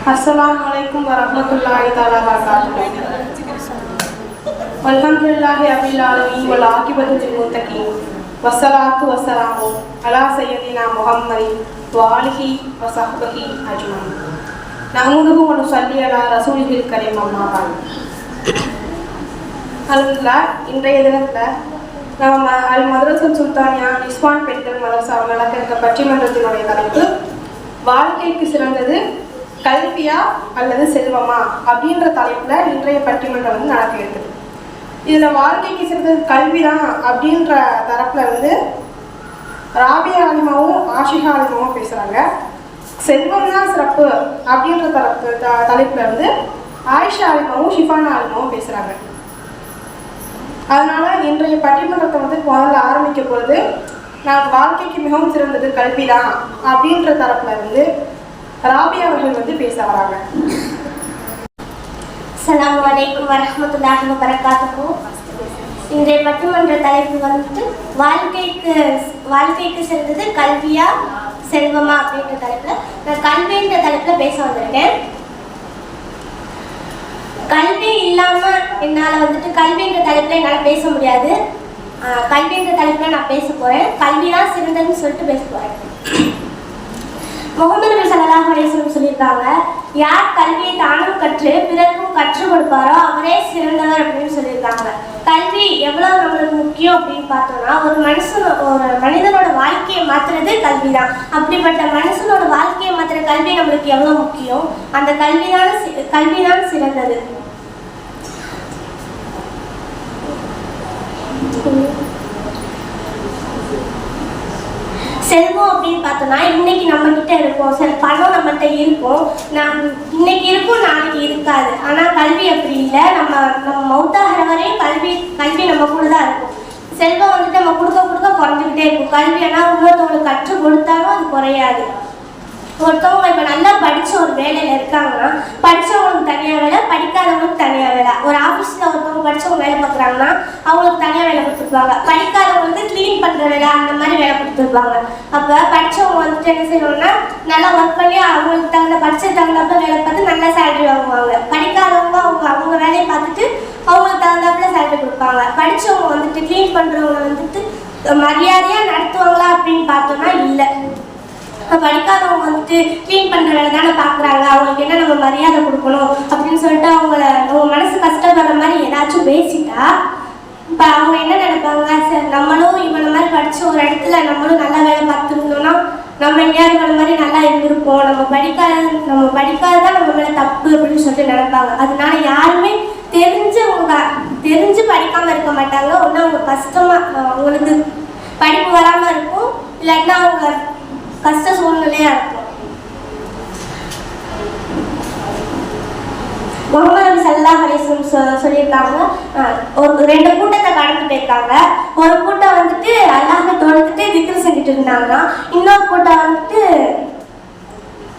السلام عليكم ورحمة الله تعالى وبركاته والحمد لله رب العالمين والعاقبة للمتقين والصلاة والسلام على سيدنا محمد وآله وصحبه أجمعين نحمده ونصلي على رسوله الكريم أما بعد அல்ஹம்துலில்லா இன்றைய தினத்தில் நம்ம அல் மதரசல் சுல்தானியா இஸ்வான் பெண்கள் மதரசாவில் நடக்கிற பட்டிமன்றத்தினுடைய தலைப்பு வாழ்க்கைக்கு சிறந்தது கல்வியா அல்லது செல்வமா அப்படின்ற தலைப்பில் இன்றைய பட்டிமன்றம் வந்து நடக்க இருக்குது இதில் வாழ்க்கைக்கு சிறந்தது கல்வி தான் அப்படின்ற தரப்பில் வந்து ராபியா ஆலிமாவும் ஆஷிகா ஆலிமாவும் பேசுகிறாங்க செல்வம் தான் சிறப்பு அப்படின்ற தரப்பு த தலைப்பில் வந்து ஆயிஷா ஆலிமாவும் ஷிஃபானா ஆலிமாவும் பேசுகிறாங்க அதனால இன்றைய பட்டிமன்றத்தை வந்து முதல்ல ஆரம்பிக்க பொழுது நான் வாழ்க்கைக்கு மிகவும் சிறந்தது கல்வி தான் அப்படின்ற தரப்புல இருந்து ராபி அவர்கள் வந்து பேச வராங்க. சலாம் வலைக்கும் வரஹ்மத்துல்லாஹி வபரகாத்துஹு. இன்றைய பட்டிமன்ற தலைப்பு வந்துட்டு வாழ்க்கைக்கு வாழ்க்கைக்கு சிறந்தது கல்வியா செல்வமா அப்படின்ற தலைப்புல நான் கல்வின்ற தலைப்புல பேச வந்திருக்கேன். கல்வி இல்லாம என்னால வந்துட்டு கல்வின்ற தலைப்புல என்னால பேச முடியாது. கல்வின்ற தலைப்புல நான் பேச போறேன். கல்வி தான் சிறந்ததுன்னு சொல்லிட்டு பேச போறேன். முகமது நபி சல்லாஹ் அலிஸ்லம் சொல்லியிருக்காங்க யார் கல்வியை தானும் கற்று பிறருக்கும் கற்றுக் கொடுப்பாரோ அவரே சிறந்தவர் அப்படின்னு சொல்லியிருக்காங்க. கல்வி எவ்வளவு நம்மளுக்கு முக்கியம் அப்படின்னு பார்த்தோம்னா ஒரு மனுஷன் ஒரு மனிதனோட வாழ்க்கையை மாத்துறது கல்வி தான் அப்படிப்பட்ட மனுஷனோட வாழ்க்கையை மாத்துற கல்வி நம்மளுக்கு எவ்வளவு முக்கியம்? அந்த கல்விதான சி- கல்விதான் சிறந்தது. செல்வம் அப்படின்னு பார்த்தோம்னா இன்னைக்கு நம்ம கிட்ட இருக்கும் சில பணம் நம்மகிட்ட இருக்கும். நான் இன்னைக்கு இருக்கும் நாளைக்கு இருக்காது. ஆனா கல்வி அப்படி இல்லை. நம்ம நம்ம மௌத்தாகிற வரையும் கல்வி கல்வி நம்ம கூட தான் இருக்கும். செல்வம் வந்துட்டு நம்ம கொடுக்க கொடுக்க குறைஞ்சிக்கிட்டே இருக்கும். கல்வி ஆனால் இன்னொருத்தவங்களுக்கு கற்றுக் கொடுத்தாலும் அது குறையாது. ஒருத்தவங்க இப்போ நல்லா படிச்ச ஒரு வேலையில் இருக்காங்கன்னா படிச்சவங்களுக்கு தனியாக வேலை படிக்காதவங்களுக்கு தனியாக வேலை. ஒரு ஆஃபீஸில் ஒருத்தவங்க படிச்சவங்க வேலை பார்க்குறாங்கன்னா அவங்களுக்கு தனியாக வேலை கொடுத்துருப்பாங்க. படிக்காதவங்க வந்து க்ளீன் பண்ணுற வேலை அந்த மாதிரி வேலை கொடுத்துருப்பாங்க. அப்போ படிச்சவங்க வந்துட்டு என்ன செய்யணும்னா நல்லா ஒர்க் பண்ணி அவங்களுக்கு தகுந்த படிச்ச தகுந்தப்ப வேலை பார்த்து நல்லா சேலரி வாங்குவாங்க. படிக்காதவங்க அவங்க அவங்க வேலையை பார்த்துட்டு அவங்களுக்கு தகுந்தாப்புல சேலரி கொடுப்பாங்க. படிச்சவங்க வந்துட்டு க்ளீன் பண்ணுறவங்க வந்துட்டு மரியாதையாக நடத்துவாங்களா அப்படின்னு பார்த்தோம்னா இல்லை. இப்போ படிக்காதவங்க வந்துட்டு க்ளீன் பண்ணுற வேலை தானே பார்க்குறாங்க அவங்களுக்கு என்ன நம்ம மரியாதை கொடுக்கணும் அப்படின்னு சொல்லிட்டு அவங்கள அவங்க மனசு கஷ்டப்படுற மாதிரி ஏதாச்சும் பேசிட்டா இப்போ அவங்க என்ன நினைப்பாங்க? சரி நம்மளும் இவனை மாதிரி படித்து ஒரு இடத்துல நம்மளும் நல்லா வேலை பார்த்துருந்தோம்னா நம்ம எங்கேயாவது இவனை மாதிரி நல்லா இருந்திருப்போம். நம்ம படிக்காத நம்ம படிக்காததான் நம்ம மேலே தப்பு அப்படின்னு சொல்லிட்டு நினைப்பாங்க. அதனால யாருமே தெரிஞ்சு அவங்க தெரிஞ்சு படிக்காமல் இருக்க மாட்டாங்க. ஒன்று அவங்க கஷ்டமாக அவங்களுக்கு படிப்பு வராமல் இருக்கும். இல்லாட்டினா அவங்க கஷ்ட சூழ்நிலையா இருக்கும். முகமது சல்லா ஸல்லல்லாஹு சொ- சொல்லியிருக்காங்க. ஒரு ரெண்டு கூட்டத்தை கடந்து போயிருக்காங்க. ஒரு கூட்டம் வந்துட்டு அல்லாஹ்வை தொழுதுட்டு திக்ர் செஞ்சுட்டு இருந்தாங்கன்னா இன்னொரு கூட்டம் வந்துட்டு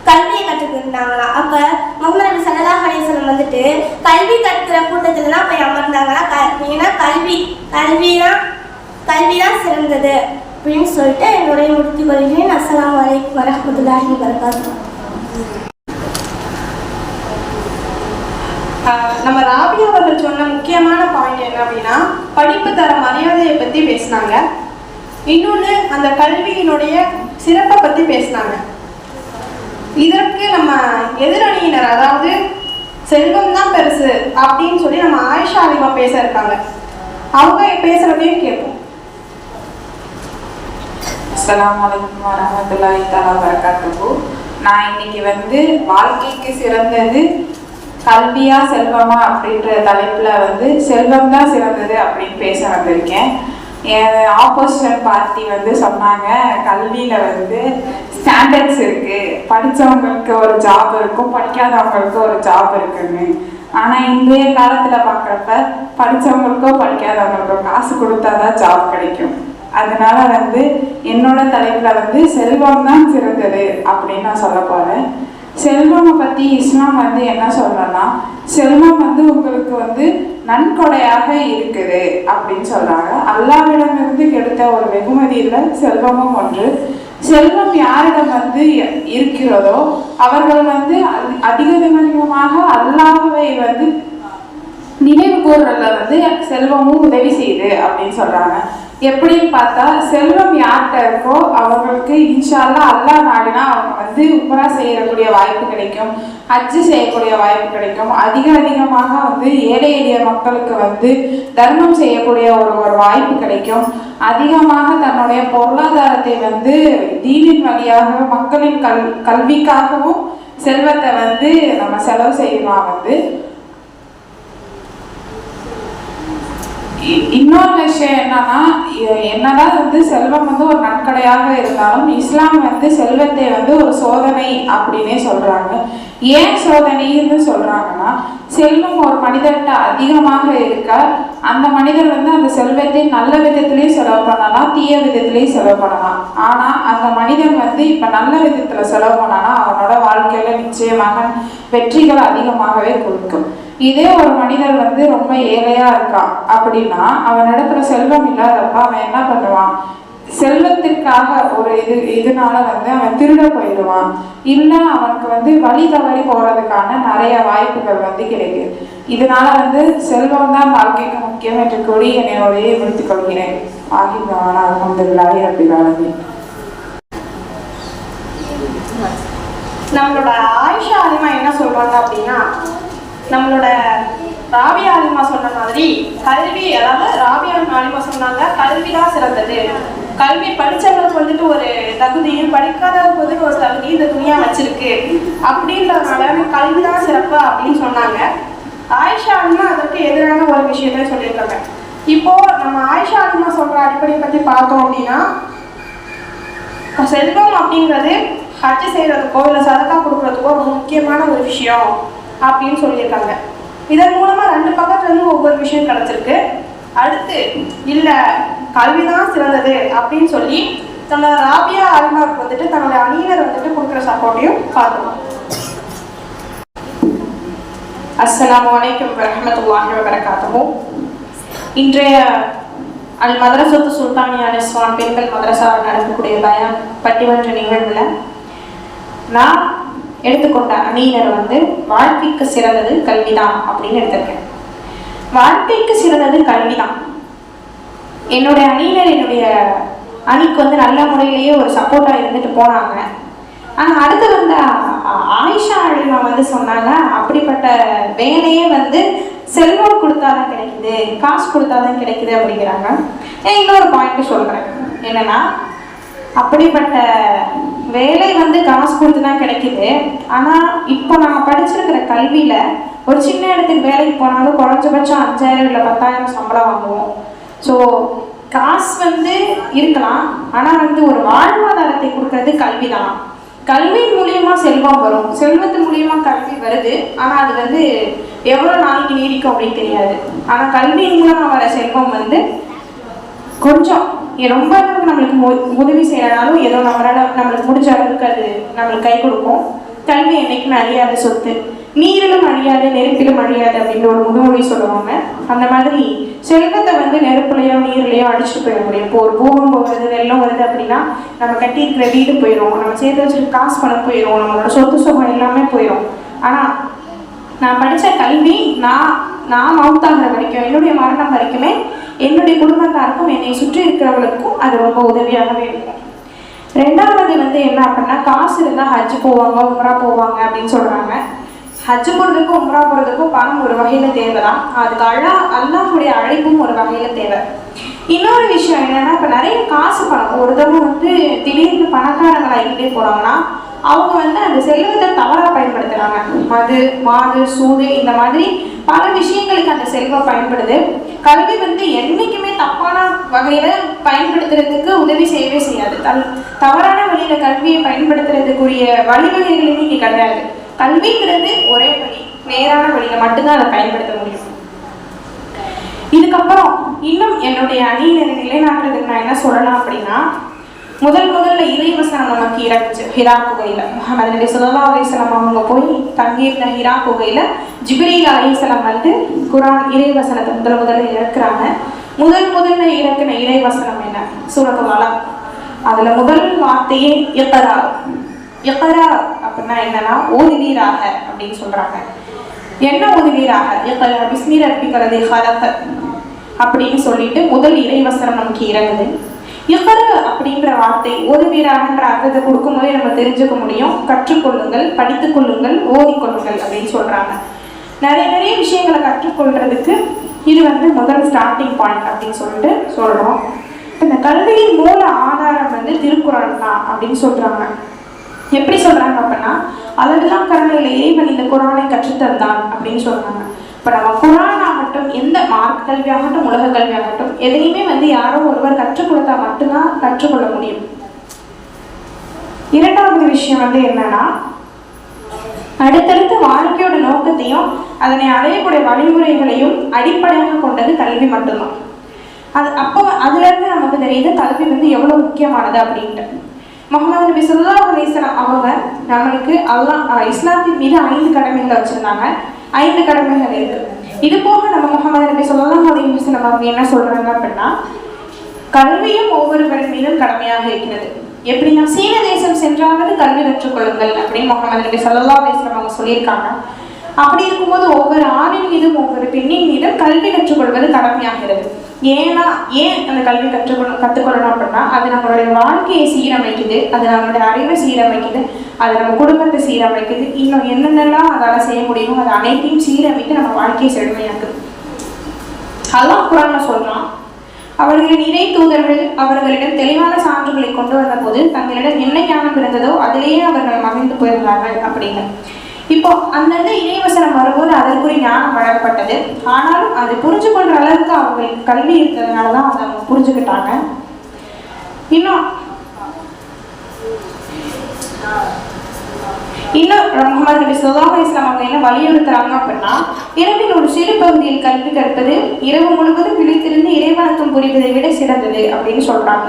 கல்வியை கற்றுட்டு இருந்தாங்களாம் அப்ப முகமது நபி ஸல்லல்லாஹு வந்துட்டு கல்வி கற்கிற கூட்டத்துல தான் போய் அமர்ந்தாங்களா க- ஏன்னா கல்வி கல்வி தான் கல்வி தான் சிறந்தது. அப்படின்னு சொல்லிட்டு என்னுடைய முடித்துக் கொள்கிறேன். அஸ்லாம் அலைக்கும் வரஹ்மத்துல்லாஹி வபரகாத்துஹு. நம்ம ராபியா அவர்கள் சொன்ன முக்கியமான பாயிண்ட் என்ன அப்படின்னா படிப்பு தர மரியாதையை பற்றி பேசினாங்க. இன்னொன்று அந்த கல்வியினுடைய சிறப்பை பற்றி பேசினாங்க. இதற்கு நம்ம எதிரணியினர் அதாவது செல்வம் தான் பெருசு அப்படின்னு சொல்லி நம்ம ஆயிஷா அலிமா பேச இருக்காங்க. அவங்க பேசுறதையும் கேட்போம். அஸ்லாம் வலைக்கம் வரமத்துல்லாஹி தஆலா வரகாத்துக்கு நான் இன்னைக்கு வந்து வாழ்க்கைக்கு சிறந்தது கல்வியா செல்வமா அப்படின்ற தலைப்புல வந்து செல்வம் தான் சிறந்தது அப்படின்னு பேச வந்திருக்கேன். என் ஆப்போசிஷன் பார்ட்டி வந்து சொன்னாங்க கல்வியில வந்து ஸ்டாண்டர்ட்ஸ் இருக்கு. படித்தவங்களுக்கு ஒரு ஜாப் இருக்கும் படிக்காதவங்களுக்கு ஒரு ஜாப் இருக்குன்னு. ஆனால் இன்றைய காலத்தில் பார்க்குறப்ப படித்தவங்களுக்கோ படிக்காதவங்களுக்கோ காசு கொடுத்தாதான் ஜாப் கிடைக்கும். அதனால வந்து என்னோட தலைப்புல வந்து செல்வம் தான் சிறந்தது அப்படின்னு நான் சொல்ல போறேன். செல்வமை பத்தி இஸ்லாம் வந்து என்ன சொல்றேன்னா செல்வம் வந்து உங்களுக்கு வந்து நன்கொடையாக இருக்குது அப்படின்னு சொல்றாங்க. அல்லாவிடமிருந்து கெடுத்த ஒரு வெகுமதியில செல்வமும் ஒன்று. செல்வம் யாரிடம் வந்து இருக்கிறதோ அவர்கள் வந்து அதிகமாக அல்லாஹவை வந்து நினைவு கூறுறதுல வந்து செல்வமும் உதவி செய்யுது அப்படின்னு சொல்றாங்க. எப்படின்னு பார்த்தா செல்வம் யார்கிட்ட இருக்கோ அவங்களுக்கு இன்ஷால்லா அல்லா நாடுனா அவங்க வந்து உம்ரா செய்யக்கூடிய வாய்ப்பு கிடைக்கும் ஹஜ்ஜு செய்யக்கூடிய வாய்ப்பு கிடைக்கும். அதிக அதிகமாக வந்து ஏழை எளிய மக்களுக்கு வந்து தர்மம் செய்யக்கூடிய ஒரு ஒரு வாய்ப்பு கிடைக்கும். அதிகமாக தன்னுடைய பொருளாதாரத்தை வந்து தீனின் வழியாக மக்களின் கல் கல்விக்காகவும் செல்வத்தை வந்து நம்ம செலவு செய்யலாம் வந்து. இன்னொரு விஷயம் என்னன்னா என்னதான் வந்து செல்வம் வந்து ஒரு நன்கடையாக இருந்தாலும் இஸ்லாம் வந்து செல்வத்தை வந்து ஒரு சோதனை அப்படின்னே சொல்றாங்க. ஏன் சோதனைன்னு சொல்றாங்கன்னா செல்வம் ஒரு மனிதர்கிட்ட அதிகமாக இருக்க அந்த மனிதர் வந்து அந்த செல்வத்தை நல்ல விதத்திலையும் செலவு பண்ணலாம் தீய விதத்திலையும் செலவு பண்ணலாம் ஆனா அந்த மனிதன் வந்து இப்ப நல்ல விதத்துல செலவு பண்ணானா அவனோட வாழ்க்கையில நிச்சயமாக வெற்றிகள் அதிகமாகவே கொடுக்கும். இதே ஒரு மனிதர் வந்து ரொம்ப ஏழையா இருக்கான் அப்படின்னா அவன் இடத்துல செல்வம் இல்லாதப்ப அவன் என்ன பண்ணுவான்? செல்வத்திற்காக ஒரு இது இதனால வந்து அவன் திருட போயிடுவான். இல்லை அவனுக்கு வந்து வழி தவறி போறதுக்கான நிறைய வாய்ப்புகள் வந்து கிடைக்குது. இதனால வந்து செல்வம் தான் வாழ்க்கைக்கு முக்கியம் என்று கூறி என்னுடைய முடித்துக் கொள்கிறேன். ஆகிதான் அலமதுல்லாஹி ரபில் ஆலமீன். நம்மளோட ஆயுஷா ஆலிமா என்ன சொல்றாங்க அப்படின்னா நம்மளோட ராபியா ஆலிமா சொன்ன மாதிரி கல்வி அதாவது ராபியா ஆலிமா சொன்னாங்க கல்வி தான் சிறந்தது. கல்வி படிச்சவங்களுக்கு வந்துட்டு ஒரு தகுதியும் படிக்காதவங்களுக்கு வந்துட்டு ஒரு தகுதி இந்த துணியா வச்சிருக்கு. அப்படின்றதுனால கல்வி தான் சிறப்பு அப்படின்னு சொன்னாங்க. ஆயிஷா ஆலிமா அதற்கு எதிரான ஒரு விஷயத்த சொல்லியிருக்காங்க. இப்போ நம்ம ஆயிஷா ஆலிமா சொல்ற அடிப்படை பத்தி பார்த்தோம் அப்படின்னா செல்வம் அப்படிங்கிறது ஹஜ் செய்யறதுக்கோ இல்லை சதக்கா கொடுக்கறதுக்கோ ஒரு முக்கியமான ஒரு விஷயம். அப்படின்னு சொல்லியிருக்காங்க. இதன் மூலமாக ரெண்டு பக்கத்துல இருந்து ஒவ்வொரு விஷயம் கிடச்சிருக்கு. அடுத்து இல்லை கல்வி தான் சிறந்தது அப்படின்னு சொல்லி தன்னோட ராபியா அல்மார்க் வந்துட்டு தன்னோட அணியினர் வந்துட்டு கொடுக்குற சப்போர்ட்டையும் பார்க்கலாம் அஸ்லாம் வலைக்கம் வரஹ்மத்துல்லாஹி வபரகாத்துஹு. இன்றைய அல் மதரசத்து சுல்தானியா நிஸ்வான் பெண்கள் மதரசாவில் நடக்கக்கூடிய பயான் பட்டிமன்ற நிகழ்வில் நான் எடுத்துக்கொண்ட அணியினர் வந்து வாழ்க்கைக்கு சிறந்தது கல்விதான் அப்படின்னு எடுத்திருக்கேன். வாழ்க்கைக்கு சிறந்தது கல்விதான். என்னுடைய அணியினர் என்னுடைய அணிக்கு வந்து நல்ல முறையிலேயே ஒரு சப்போர்ட்டாக இருந்துட்டு போனாங்க. ஆனால் அடுத்து வந்த ஆயிஷா அழிமா வந்து சொன்னாங்க அப்படிப்பட்ட வேலையே வந்து செல்வம் கொடுத்தாதான் கிடைக்குது காசு கொடுத்தாதான் கிடைக்குது அப்படிங்கிறாங்க. இன்னொரு பாயிண்ட் சொல்கிறேன் என்னன்னா அப்படிப்பட்ட வேலை வந்து காசு கொடுத்து தான் கிடைக்குது. ஆனால் இப்போ நாங்கள் படிச்சிருக்கிற கல்வியில் ஒரு சின்ன இடத்துக்கு வேலைக்கு போனாலும் குறைஞ்சபட்சம் அஞ்சாயிரம் இல்லை பத்தாயிரம் சம்பளம் வாங்குவோம். ஸோ காசு வந்து இருக்கலாம். ஆனால் வந்து ஒரு வாழ்வாதாரத்தை கொடுக்கறது கல்வி தான் கல்வி மூலியமா செல்வம் வரும். செல்வத்து மூலியமா கல்வி வருது. ஆனால் அது வந்து எவ்வளோ நாளைக்கு நீடிக்கும் அப்படின்னு தெரியாது. ஆனால் கல்வியின் மூலமாக வர செல்வம் வந்து கொஞ்சம் ரொம்ப அளவுக்கு நம்மளுக்கு மு- உதவி செய்யறதாலும் ஏதோ நம்மளால நம்மளுக்கு முடிஞ்ச அளவுக்கு அது நம்மளுக்கு கை கொடுக்கும். கல்வி என்றைக்குமே அழியாத சொத்து. நீரிலும் அழியாது நெருப்பிலும் அழியாது அப்படின்னு ஒரு முகமொழி சொல்லுவாங்க. அந்த மாதிரி செல்வத்தை வந்து நெருப்புலையோ நீர்லையோ அடிச்சுட்டு போயிட முடியும். இப்போ ஒரு பூகம்பம் வருது வெள்ளம் வருது அப்படின்னா நம்ம கட்டியிருக்கிற வீடு போயிடும் நம்ம சேர்த்து வச்சுட்டு காசு பணம் போயிடும் நம்மளோட சொத்து சுகம் எல்லாமே போயிடும் ஆனால் நான் படித்த கல்வி நான் நான் மவுத்தாகிற வரைக்கும் என்னுடைய மரணம் வரைக்குமே என்னுடைய குடும்பத்தாருக்கும் என்னை சுற்றி இருக்கிறவங்களுக்கும் அது ரொம்ப உதவியாகவே இருக்கும் ரெண்டாவது வந்து என்ன அப்படின்னா காசு இருந்தால் ஹஜ் போவாங்க உம்ரா போவாங்க அப்படின்னு சொல்கிறாங்க ஹஜ் போகிறதுக்கும் உம்ரா போகிறதுக்கும் பணம் ஒரு வகையில் தேவை தான் அதுக்கு அல்லா அல்லாஹுடைய அழைப்பும் ஒரு வகையில் தேவை. இன்னொரு விஷயம் என்னன்னா இப்போ நிறைய காசு பணம். ஒருத்தவங்க வந்து திடீர்னு பணக்காரங்களாகிட்டே ஆகிக்கிட்டே போகிறாங்கன்னா அவங்க வந்து அந்த செல்வத்தை தவறாக பயன்படுத்துகிறாங்க மது மாது சூது இந்த மாதிரி பல விஷயங்களுக்கு அந்த செல்வம் பயன்படுது. கல்வி வந்து என்னைக்குமே தப்பான வகையில் பயன்படுத்துறதுக்கு உதவி செய்யவே செய்யாது. தல் தவறான வழியில் கல்வியை பயன்படுத்துறதுக்குரிய வழிவகைகளுமே இங்கே கிடையாது. கல்விங்கிறது ஒரே வழி நேரான வழியில் மட்டும்தான் அதை பயன்படுத்த முடியும். இதுக்கப்புறம் இன்னும் என்னுடைய அணியினரை நிலைநாட்டுறதுக்கு நான் என்ன சொல்லலாம் அப்படின்னா முதல் முதல்ல இறைவசனம் நமக்கு இறங்குச்சு. ஹிரா குகையில். முகமது நபி சொல்லா அலிஸ்லாம் அவங்க போய் தங்கியிருந்த ஹிரா குகையில் ஜிப்ரீல் அலிஸ்லாம் வந்து குரான் இறைவசனத்தை முதல் முதல்ல இறக்குறாங்க. முதல் முதல்ல இறக்குன இறைவசனம் என்ன? சூரத்து அதில் அதுல முதல் வார்த்தையே எக்கரா எக்கரா அப்படின்னா என்னன்னா ஓதுவீராக அப்படின்னு சொல்றாங்க. என்ன ஓதுவீராக? எக்கரா பிஸ்மீர் ரப்பி கலதை அப்படின்னு சொல்லிட்டு முதல் இறைவசனம் நமக்கு இறங்குது. இக்கரு அப்படின்ற வார்த்தை ஓதுவீராகன்ற அர்த்தத்தை கொடுக்கும்போதே நம்ம தெரிஞ்சுக்க முடியும். கற்றுக்கொள்ளுங்கள் படித்துக்கொள்ளுங்கள் ஓதிக்கொள்ளுங்கள் அப்படின்னு சொல்றாங்க. நிறைய நிறைய விஷயங்களை கற்றுக்கொள்றதுக்கு இது வந்து முதல் ஸ்டார்டிங் பாயிண்ட் அப்படின்னு சொல்லிட்டு சொல்றோம். இந்த கல்வியின் மூல ஆதாரம் வந்து திருக்குறள் தான் அப்படின்னு சொல்றாங்க. எப்படி சொல்றாங்க அப்படின்னா அதெல்லாம் கருணையில் இறைவன் இந்த குரானை கற்றுத்தந்தான் அப்படின்னு சொல்றாங்க. இப்ப நம்ம குரான் ஆகட்டும் எந்த மார்க் கல்வியாகட்டும் உலக கல்வியாகட்டும் எதையுமே வந்து யாரோ ஒருவர் கற்றுக் கொடுத்தா மட்டும்தான் கற்றுக்கொள்ள முடியும். இரண்டாவது விஷயம் வந்து என்னன்னா அடுத்தடுத்து வாழ்க்கையோட நோக்கத்தையும் அதனை அடையக்கூடிய வழிமுறைகளையும் அடிப்படையாக கொண்டது கல்வி மட்டும்தான். அது அப்போ அதுல இருந்து நமக்கு தெரியுது கல்வி வந்து எவ்வளவு முக்கியமானது அப்படின்ட்டு. முகமது நபி சொல்லா அலிஸ்லாம் அவங்க நம்மளுக்கு அல்லா இஸ்லாத்தின் மீது ஐந்து கடமைகள் வச்சிருந்தாங்க. ஐந்து கடமைகள் இருக்கு. இது போக நம்ம முகமது நபி ஸல்லல்லாஹு அலிஸ்லாம் அவங்க என்ன சொல்றாங்க அப்படின்னா கல்வியும் ஒவ்வொருவரின் மீதும் கடமையாக இருக்கிறது. எப்படின்னா சீன தேசம் சென்றாவது கல்வி கற்றுக்கொள்ளுங்கள் அப்படின்னு முகமது நபி ஸல்லல்லாஹு அலிஸ்லாம் அவங்க சொல்லியிருக்காங்க. அப்படி இருக்கும்போது ஒவ்வொரு ஆணின் மீதும் ஒவ்வொரு பெண்ணின் மீதும் கல்வி கற்றுக்கொள்வது கடமையாகிறது ஏன்னா ஏன் அந்த கல்வி கற்றுக்கணும் கற்றுக்கொள்ளணும் அப்படின்னா அது நம்மளுடைய வாழ்க்கையை சீரமைக்குது அது நம்மளுடைய அறிவை சீரமைக்குது அது நம்ம குடும்பத்தை சீரமைக்குது. இன்னும் என்னென்னலாம் அதால் செய்ய முடியுமோ அது அனைத்தையும் சீரமைத்து நம்ம வாழ்க்கையை செழுமையாக்குது. அல்லாஹ் குரான் சொல்கிறான் அவர்களின் இறை தூதர்கள் அவர்களிடம் தெளிவான சான்றுகளை கொண்டு வந்தபோது தங்களிடம் என்ன ஞானம் இருந்ததோ அதிலேயே அவர்கள் மகிழ்ந்து போயிருந்தார்கள் அப்படின்னு இப்போ அந்தந்த இறைவசனம் வரும்போது அதற்குரிய ஞானம் வழங்கப்பட்டது. ஆனாலும் அது புரிஞ்சு கொள்ற அளவுக்கு அவங்களுக்கு கல்வி இருக்கிறதுனால தான் அதை அவங்க புரிஞ்சுக்கிட்டாங்க. இன்னும் இன்னும் முகமது நபி ஸல்லல்லாஹு அலைஹி அவங்க என்ன வலியுறுத்துறாங்க அப்படின்னா இரவில் ஒரு சிறு பகுதியில் கல்வி கற்பது இரவு முழுவதும் விழித்திருந்து இறைவணக்கம் புரிவதை விட சிறந்தது அப்படின்னு சொல்றாங்க.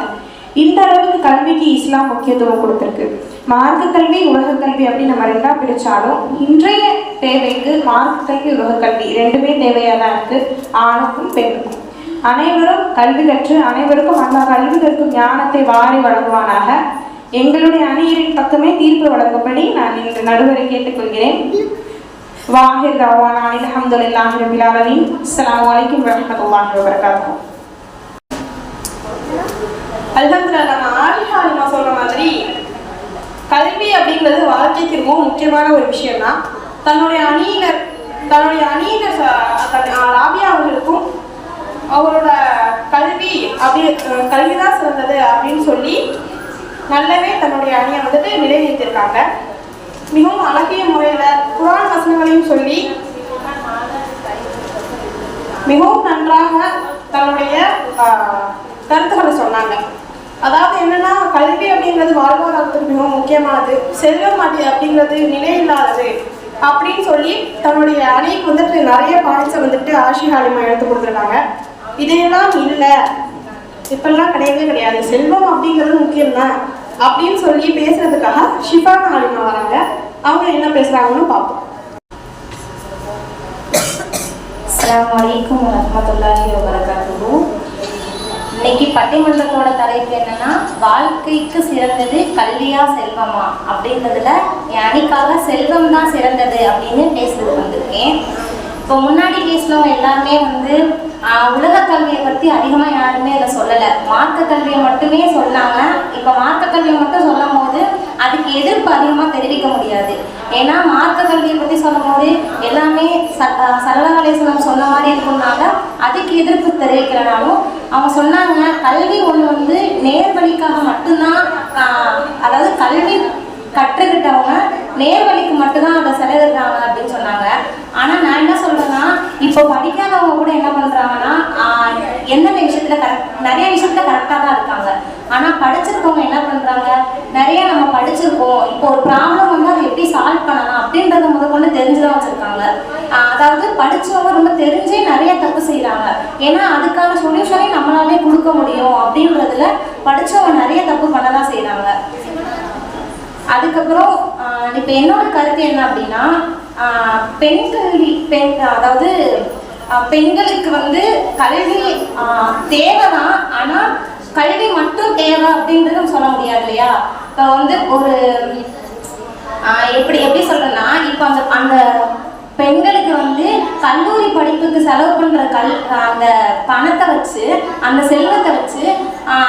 இந்த அளவுக்கு கல்விக்கு இஸ்லாம் முக்கியத்துவம் கொடுத்துருக்கு. மார்க்க கல்வி உலக கல்வி அப்படின்னு நம்ம ரெண்டா பிரிச்சாலும் இன்றைய தேவைக்கு மார்க்க கல்வி உலக கல்வி ரெண்டுமே தேவையாக தான் இருக்கு ஆணுக்கும் பெண்ணுக்கும். அனைவரும் கல்வி கற்று அனைவருக்கும் அந்த கல்வி கற்கும் ஞானத்தை வாரி வழங்குவானாக. எங்களுடைய அணியரின் பக்கமே தீர்ப்பு வழங்கும்படி நான் இந்த நடுவரை கேட்டுக்கொள்கிறேன். வாஹிர் தவானா அல்ஹம்துலில்லாஹி ரபில் ஆலமீன். அஸ்லாம் அலைக்கும் வரமத்துல்லாஹி வபரகாத்துஹு. அல்ஹம்துல்லா நம்ம ஆலிஹா அலிமா மாதிரி கல்வி அப்படிங்கிறது வாழ்க்கைக்கு ரொம்ப முக்கியமான ஒரு விஷயம் தான் தன்னுடைய அணியினர் தன்னுடைய அணியினர் தன்- ராபியா அவர்களுக்கும் அவரோட கல்வி அப்படி கல்வி தான் சிறந்தது அப்படின்னு சொல்லி நல்லாவே தன்னுடைய அணியை வந்துட்டு நிலைநிறுத்தியிருக்காங்க மிகவும் அழகிய முறையில் குரான் வசனங்களையும் சொல்லி மிகவும் நன்றாக தன்னுடைய கருத்துக்களை சொன்னாங்க. அதாவது என்னன்னா கல்வி அப்படிங்கிறது வாழ்வாதாரத்துக்கு மிகவும் முக்கியமானது. செல்வம் அப்படி அப்படிங்கிறது நிலையில்லாதது அப்படின்னு சொல்லி தன்னுடைய அணிக்கு வந்துட்டு நிறைய பாயிண்ட்ஸை வந்துட்டு ஆஷி ஹாலிமா எடுத்து கொடுத்துருக்காங்க. இதையெல்லாம் இல்லை. இப்பெல்லாம் கிடையவே கிடையாது. செல்வம் அப்படிங்கிறது முக்கியம்தான் அப்படின்னு சொல்லி பேசுறதுக்காக ஷிஃபானா ஹாலிமா வராங்க. அவங்க என்ன பேசுறாங்கன்னு பார்ப்போம். அஸ்ஸலாமு வலைக்கம் வரமத்துல்லாஹி வபரகாத்துஹு. இன்னைக்கு பட்டிமன்றத்தோட தலைப்பு என்னன்னா வாழ்க்கைக்கு சிறந்தது கல்வியா செல்வமா? அப்படின்றதுல என் அணிக்காக செல்வம் தான் சிறந்தது அப்படின்னு பேசுறது வந்திருக்கேன். இப்போ முன்னாடி பேசினவங்க எல்லாருமே வந்து உலக கல்வியை பற்றி அதிகமாக யாருமே இதில் சொல்லலை. மார்க்க கல்வியை மட்டுமே சொன்னாங்க. இப்போ மார்க்க கல்வியை மட்டும் சொல்லும் போது அதுக்கு எதிர்ப்பு அதிகமாக தெரிவிக்க முடியாது. ஏன்னா மார்க்க கல்வியை பற்றி சொல்லும் போது எல்லாமே சரளகலேசனம் சொன்ன மாதிரி இருக்கும்னால அதுக்கு எதிர்ப்பு தெரிவிக்கிறனாலும் அவங்க சொன்னாங்க கல்வி ஒன்று வந்து நேர்வழிக்காக மட்டும்தான் அதாவது கல்வி கற்றுக்கிட்டவங்க நேர்வழிக்கு மட்டும்தான் அதை செலவிடுறாங்க அப்படின்னு சொன்னாங்க. ஆனால் நான் என்ன சொல்றேன்னா இப்போ படிக்காதவங்க கூட என்ன பண்ணுறாங்கன்னா எந்தெந்த விஷயத்துல கரெக்ட் நிறைய விஷயத்துல கரெக்டாக தான் இருக்காங்க. ஆனால் படிச்சிருக்கவங்க என்ன பண்ணுறாங்க நிறைய நம்ம படிச்சிருக்கோம். இப்போ ஒரு ப்ராப்ளம் வந்து அதை எப்படி சால்வ் பண்ணலாம் அப்படின்னு அதாவது படிச்சவங்க ரொம்ப தெரிஞ்சே நிறைய தப்பு செய்கிறாங்க ஏன்னா அதுக்கான சொல்யூஷனே நம்மளாலே கொடுக்க முடியும் அப்படின்றதுல படிச்சவங்க நிறைய தப்பு பண்ண தான் செய்கிறாங்க அதுக்கப்புறம் இப்போ என்னோட கருத்து என்ன அப்படின்னா ஆஹ் பெண் கல்வி பெண் அதாவது ஆஹ் பெண்களுக்கு வந்து கல்வி ஆஹ் தேவைதான். ஆனால் கல்வி மட்டும் தேவை அப்படின்றது சொல்ல முடியாது இல்லையா? இப்போ வந்து ஒரு எப்படி எப்படி சொல்றேன்னா இப்போ அந்த அந்த பெண்களுக்கு வந்து கல்லூரி படிப்புக்கு செலவு பண்ற கல் அந்த பணத்தை வச்சு அந்த செல்வத்தை வச்சு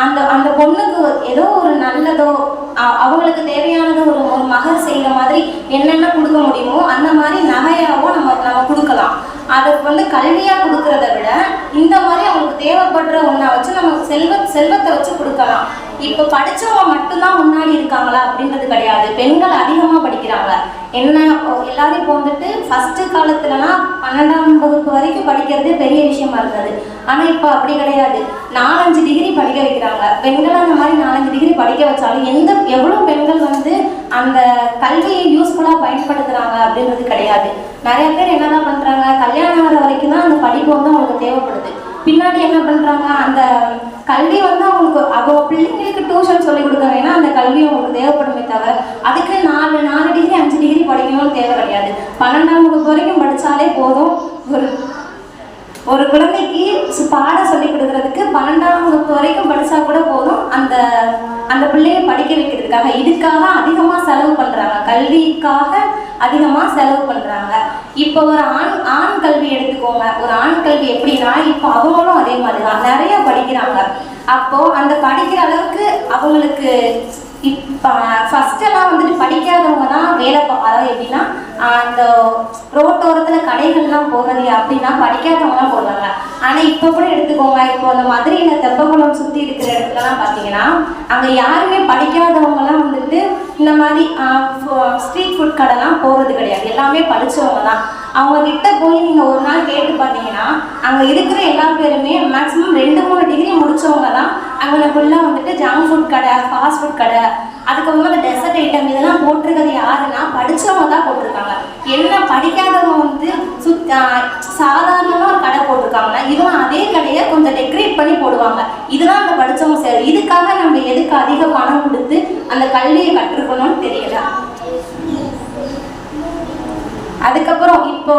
அந்த அந்த பொண்ணுக்கு ஏதோ ஒரு நல்லதோ அவங்களுக்கு தேவையானதோ ஒரு ஒரு மகர் செய்யற மாதிரி என்னென்ன கொடுக்க முடியுமோ அந்த மாதிரி நகையாவோ நம்ம நம்ம கொடுக்கலாம். அதுக்கு வந்து கல்வியா கொடுக்கறத விட இந்த மாதிரி அவங்களுக்கு தேவைப்படுற ஒன்றை வச்சு நம்ம செல்வ செல்வத்தை வச்சு கொடுக்கலாம். இப்போ படிச்சவங்க மட்டும்தான் முன்னாடி இருக்காங்களா அப்படின்றது கிடையாது. பெண்கள் அதிகமாக படிக்கிறாங்க. என்ன எல்லாரும் இப்போ வந்துட்டு ஃபர்ஸ்ட் காலத்துலலாம் பன்னெண்டாம் வகுப்பு வரைக்கும் படிக்கிறதே பெரிய விஷயமா இருந்தது. ஆனால் இப்போ அப்படி கிடையாது. நாலஞ்சு டிகிரி படிக்க வைக்கிறாங்க. பெண்கள் அந்த மாதிரி நாலஞ்சு டிகிரி படிக்க வச்சாலும் எந்த எவ்வளோ பெண்கள் வந்து அந்த கல்வியை யூஸ்ஃபுல்லாக பயன்படுத்துகிறாங்க அப்படின்றது கிடையாது. நிறைய பேர் என்னதான் பண்ணுறாங்க கல்யாணம் ஆகிற வரைக்கும் தான் அந்த படிப்பு வந்து அவங்களுக்கு தேவைப்படுது. பின்னாடி என்ன பண்றாங்க? அந்த கல்வி வந்து அவங்களுக்கு அவங்க பிள்ளைங்களுக்கு டியூஷன் சொல்லி கொடுக்க வேணா அந்த கல்வி அவங்களுக்கு தேவைப்படுமே தவிர அதுக்கு நாலு நாலு டிகிரி அஞ்சு டிகிரி படிக்கணும்னு தேவை கிடையாது. பன்னெண்டாம் வகுப்பு வரைக்கும் படிச்சாலே போதும். ஒரு ஒரு குழந்தைக்கு பாடம் சொல்லி கொடுக்கறதுக்கு பன்னெண்டாம் வகுப்பு வரைக்கும் படிச்சா கூட போதும். அந்த அந்த பிள்ளைய படிக்க வைக்கிறதுக்காக இதுக்காக அதிகமாக செலவு பண்றாங்க. கல்விக்காக அதிகமாக செலவு பண்றாங்க. இப்போ ஒரு ஆண் ஆண் கல்வி எடுத்துக்கோங்க. ஒரு ஆண் கல்வி எப்படின்னா இப்போ அவங்களும் அதே மாதிரி தான். நிறைய படிக்கிறாங்க. அப்போ அந்த படிக்கிற அளவுக்கு அவங்களுக்கு இப்போ ஃபஸ்ட்டெல்லாம் வந்துட்டு படிக்காதவங்க தான் வேலை அதாவது எப்படின்னா அந்த ரோட்டோரத்தில் கடைகள்லாம் போகிறது அப்படின்னா படிக்காதவங்கலாம் போடுவாங்க. ஆனால் இப்போ கூட எடுத்துக்கோங்க இப்போ அந்த மதுரையில் தெப்பகுளம் சுற்றி இருக்கிற இடத்துலலாம் பார்த்தீங்கன்னா அங்கே யாருமே படிக்காதவங்கலாம் வந்துட்டு இந்த மாதிரி ஸ்ட்ரீட் ஃபுட் கடைலாம் போகிறது கிடையாது. எல்லாமே படிச்சவங்க தான். அவங்க கிட்ட போய் நீங்கள் ஒரு நாள் கேட்டு பார்த்தீங்கன்னா அங்கே இருக்கிற எல்லா பேருமே மேக்ஸிமம் ரெண்டு மூணு டிகிரி முடிச்சவங்க தான் அங்கே ஃபுல்லாக வந்துட்டு ஜங்க் ஃபுட் கடை ஃபாஸ்ட் ஃபுட் கடை அதுக்கப்புறமா அந்த டெசர்ட் ஐட்டம் இதெல்லாம் போட்டிருக்கிறது யாருன்னா படிச்சவங்க தான் போட்டிருக்காங்க. என்ன படிக்காதவங்க வந்து சுத் சாதாரணமாக ஒரு கடை போட்டிருக்காங்கன்னா இவங்க அதே கடையை கொஞ்சம் டெக்கரேட் பண்ணி போடுவாங்க. இதுதான் அந்த படிச்சவங்க சரி இதுக்காக நம்ம எதுக்கு அதிக பணம் கொடுத்து அந்த கல்வியை கற்றுக்கணும்னு தெரியல. அதுக்கப்புறம் இப்போ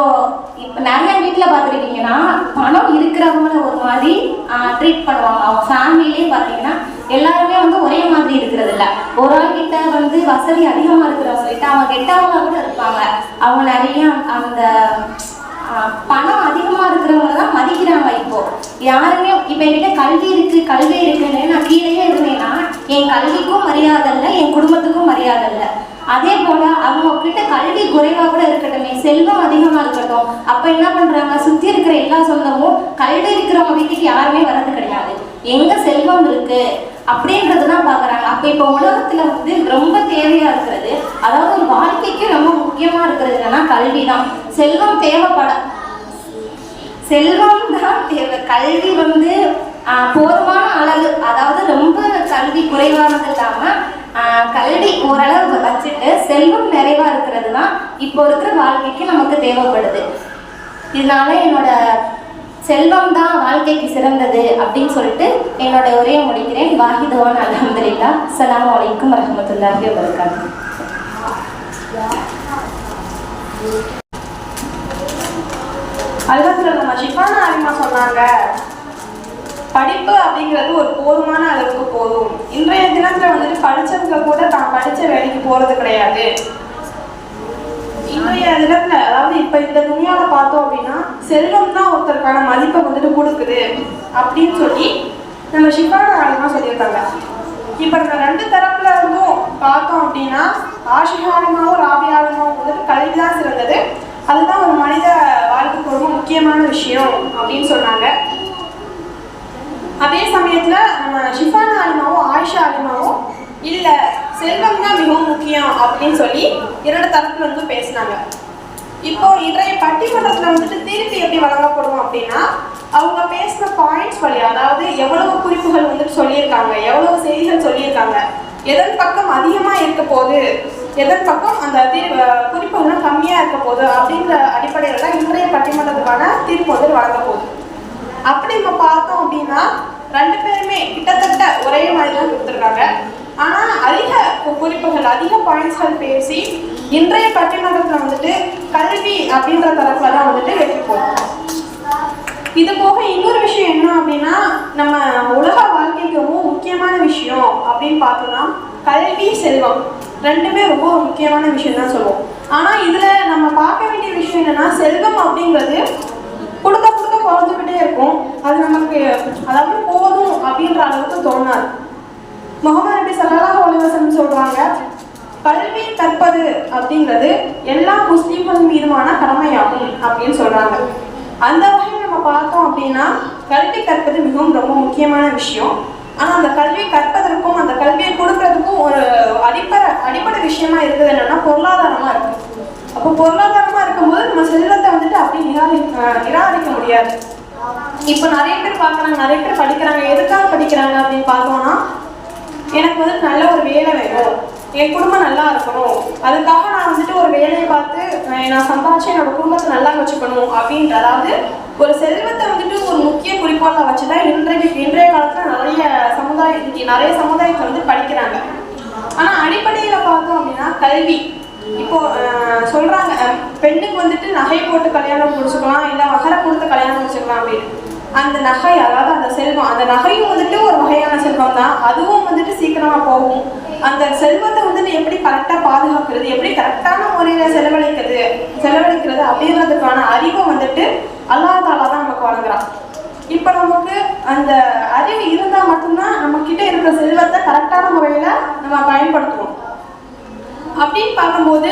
இப்போ நிறைய வீட்டில் பார்த்துருக்கீங்கன்னா பணம் இருக்கிறவங்கள ஒரு மாதிரி ட்ரீட் பண்ணுவாங்க. அவங்க ஃபேமிலியே பார்த்தீங்கன்னா எல்லாருமே வந்து ஒரே மாதிரி இருக்கிறது இல்ல ஒரு ஆள் கிட்ட வந்து வசதி அதிகமாக இருக்கிறவங்க கிட்ட அவங்க கெட்டவங்க கூட இருப்பாங்க. அவங்க நிறைய அந்த பணம் அதிகமாக இருக்கிறவங்க தான் மதிக்கிறாங்க இப்போ. யாருமே இப்போ என்கிட்ட கல்வி இருக்கு கல்வி இருக்குன்னு நான் கீழேயே இருந்தேன்னா என் கல்விக்கும் மரியாதை இல்லை என் குடும்பத்துக்கும் மரியாதை இல்லை. அதே போல அவங்க கிட்ட கல்வி குறைவா கூட இருக்கட்டுமே செல்வம் அதிகமா இருக்கட்டும். அப்ப என்ன பண்றாங்க? சுத்தி இருக்கிற எல்லா சொந்தமும் கல்வி இருக்கிறவங்க வீட்டுக்கு யாருமே வர்றது கிடையாது. எங்க செல்வம் இருக்கு அப்படின்றதுதான் பாக்குறாங்க. அப்ப இப்ப உலகத்துல வந்து ரொம்ப தேவையா இருக்கிறது அதாவது ஒரு வாழ்க்கைக்கு ரொம்ப முக்கியமா இருக்கிறது என்னன்னா கல்வி தான் செல்வம் தேவைப்பட செல்வம் தான் தேவை. கல்வி வந்து போதுமான அளவு அதாவது ரொம்ப கல்வி குறைவானது இல்லாம கல்வி ஓரளவு வச்சுட்டு செல்வம் நிறைவா இருக்கிறது தான் இப்போ இருக்கிற வாழ்க்கைக்கு நமக்கு தேவைப்படுது. இதனால என்னோட செல்வம் தான் வாழ்க்கைக்கு சிறந்தது அப்படின்னு சொல்லிட்டு என்னோட உரையை முடிக்கிறேன். வாஹிதவான் அலமதுல்லா அஸ்ஸலாமு வலைக்கும் வரஹ்மத்துல்லாஹி வரகாத்து அதுதான் நம்ம ஷிஃபானா ஆலிமா சொன்னாங்க. படிப்பு அப்படிங்கிறது ஒரு போதுமான அளவுக்கு போதும். இன்றைய படிச்சவங்க கூட தான் படிச்ச வேலைக்கு போறது கிடையாது. இன்றைய தினத்துல அதாவது இப்ப இந்த துணியால பார்த்தோம் அப்படின்னா செல்வம் தான் ஒருத்தருக்கான மதிப்பை வந்துட்டு கொடுக்குது அப்படின்னு சொல்லி நம்ம ஷிஃபான ஆலிமா சொல்லியிருக்காங்க. இப்ப நம்ம ரெண்டு தரப்புல இருந்தும் பார்த்தோம் அப்படின்னா ஆஷிகா ராபியாலமாவும் வந்துட்டு கல்வி தான் சிறந்தது. அதுதான் ஒரு மனித வாழ்க்கைக்கு ரொம்ப முக்கியமான விஷயம் அப்படின்னு சொன்னாங்க. அதே சமயத்துல நம்ம ஷிஃபானா ஆலிமாவும் ஆயிஷா ஆலிமாவும் இல்ல செல்வம் தான் மிகவும் முக்கியம் அப்படின்னு சொல்லி இரண்டு தரப்புல இருந்து பேசினாங்க. இப்போ இன்றைய பட்டிமன்றத்துல வந்துட்டு தீர்ப்பு எப்படி வழங்கப்படும் அப்படின்னா அவங்க பேசின பாயிண்ட்ஸ் வழி அதாவது எவ்வளவு குறிப்புகள் வந்துட்டு சொல்லியிருக்காங்க எவ்வளவு செய்திகள் சொல்லியிருக்காங்க எதன் பக்கம் அதிகமா இருக்க போகுது எதன் பக்கம் அந்த தீர் குறிப்புகள்லாம் கம்மியா இருக்க போகுது அப்படிங்கிற அடிப்படையில் தான் இன்றைய பட்டிமன்றத்துக்கான தீர்ப்பு வந்து வழங்க போகுது. அப்படி நம்ம பார்த்தோம் அப்படின்னா ரெண்டு பேருமே கிட்டத்தட்ட ஒரே மாதிரி தான் கொடுத்துருக்காங்க. ஆனால் அதிக குறிப்புகள் அதிக பாயிண்ட்ஸ்கள் பேசி இன்றைய பட்டிமன்றத்தில் வந்துட்டு கல்வி அப்படின்ற தரப்புல தான் வந்துட்டு வெற்றி போகும் இது போக இன்னொரு விஷயம் என்ன அப்படின்னா நம்ம உலக வாழ்க்கைக்கு ரொம்ப முக்கியமான விஷயம் அப்படின்னு பார்த்தோம்னா கல்வி செல்வம். ரெண்டுமே ரொம்ப முக்கியமான விஷயம் தான் சொல்லுவோம். ஆனால் இதில் நம்ம பார்க்க வேண்டிய விஷயம் என்னன்னா செல்வம் அப்படிங்கிறது கொடுக்க கொடுக்க குறைஞ்சிக்கிட்டே இருக்கும். அது நமக்கு அதாவது போதும் அப்படின்ற அளவுக்கு தோணாது. முகமது நபி சல்லாஹ் அலுவலம் சொல்றாங்க கல்வி கற்பது அப்படிங்கிறது எல்லா முஸ்லீம்கள் மீதுமான கடமையாகும் அப்படின்னு சொல்றாங்க. அந்த வகையில் நம்ம பார்த்தோம் அப்படின்னா கல்வி கற்பது மிகவும் ரொம்ப முக்கியமான விஷயம். ஆனால் அந்த கல்வி கற்பதற்கும் அந்த கல்வியை கொடுக்கறதுக்கும் ஒரு அடிப்படை அடிப்படை விஷயமா இருக்குது என்னன்னா பொருளாதாரமா இருக்கு. அப்போ பொருளாதாரமா இருக்கும்போது நம்ம செல்வத்தை வந்துட்டு அப்படி நிராகரி நிராகரிக்க முடியாது. இப்போ நிறைய பேர் பார்க்குறாங்க நிறைய பேர் படிக்கிறாங்க எதுக்காக படிக்கிறாங்க அப்படின்னு பார்த்தோம்னா எனக்கு வந்து நல்ல ஒரு வேலை வேணும். என் குடும்பம் நல்லா இருக்கணும். அதுக்காக நான் வந்துட்டு ஒரு வேலையை பார்த்து நான் சம்பாதிச்சு என்னோட குடும்பத்தை நல்லா வச்சுக்கணும் அப்படின்ற அதாவது ஒரு செல்வத்தை வந்துட்டு ஒரு முக்கிய குறிக்கோளாக வச்சு தான் இன்றைக்கு இன்றைய காலத்தில் நிறைய சமுதாய நிறைய சமுதாயத்தை வந்து படிக்கிறாங்க. ஆனால் அடிப்படையில் பார்த்தோம் அப்படின்னா கல்வி. இப்போ சொல்றாங்க பெண்ணுக்கு வந்துட்டு நகை போட்டு கல்யாணம் முடிச்சுக்கலாம் இல்லை மகரை கொடுத்து கல்யாணம் முடிச்சுக்கலாம் அப்படின்னு. அந்த நகை அதாவது அந்த செல்வம் அந்த நகையும் வந்துட்டு ஒரு வகையான செல்வம் தான். அதுவும் வந்துட்டு சீக்கிரமா போகும். அந்த செல்வத்தை வந்துட்டு எப்படி கரெக்டாக பாதுகாக்கிறது எப்படி கரெக்டான முறையில் செலவழிக்கிறது செலவழிக்கிறது அப்படின்றதுக்கான அறிவை வந்துட்டு அல்லா தாலா தான் நமக்கு வழங்குறான். இப்போ நமக்கு அந்த அறிவு இருந்தால் மட்டும்தான் நம்ம கிட்ட இருக்கிற செல்வத்தை கரெக்டான முறையில் நம்ம பயன்படுத்துவோம். அப்படின்னு பார்க்கும்போது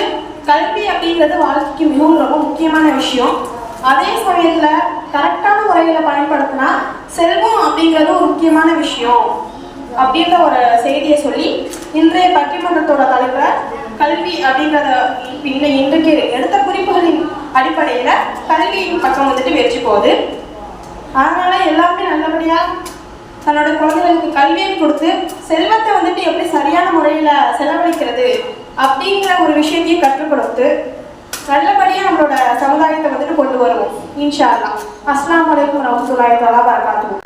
கல்வி அப்படிங்கிறது வாழ்க்கைக்கு மிகவும் ரொம்ப முக்கியமான விஷயம். அதே சமயத்தில் கரெக்டான முறையில் பயன்படுத்தினா செல்வம் அப்படிங்கிறது ஒரு முக்கியமான விஷயம் அப்படின்ற ஒரு செய்தியை சொல்லி இன்றைய பட்டிமன்றத்தோட தலைப்பில் கல்வி அப்படின்றத இன்றைக்கு எடுத்த குறிப்புகளின் அடிப்படையில் கல்வியின் பக்கம் வந்துட்டு வெற்றி போகுது. அதனால எல்லாருமே நல்லபடியா தன்னோட குழந்தைகளுக்கு கல்வியை கொடுத்து செல்வத்தை வந்துட்டு எப்படி சரியான முறையில் செலவழிக்கிறது அப்படிங்கிற ஒரு விஷயத்தையும் கற்றுக் கொடுத்து நல்லபடியாக நம்மளோட சமுதாயத்தை வந்துட்டு கொண்டு வருவோம். இன்ஷா அல்லா அஸ்லாம் அலைக்கும் வரஹ்மத்துல்லாஹி தஆலா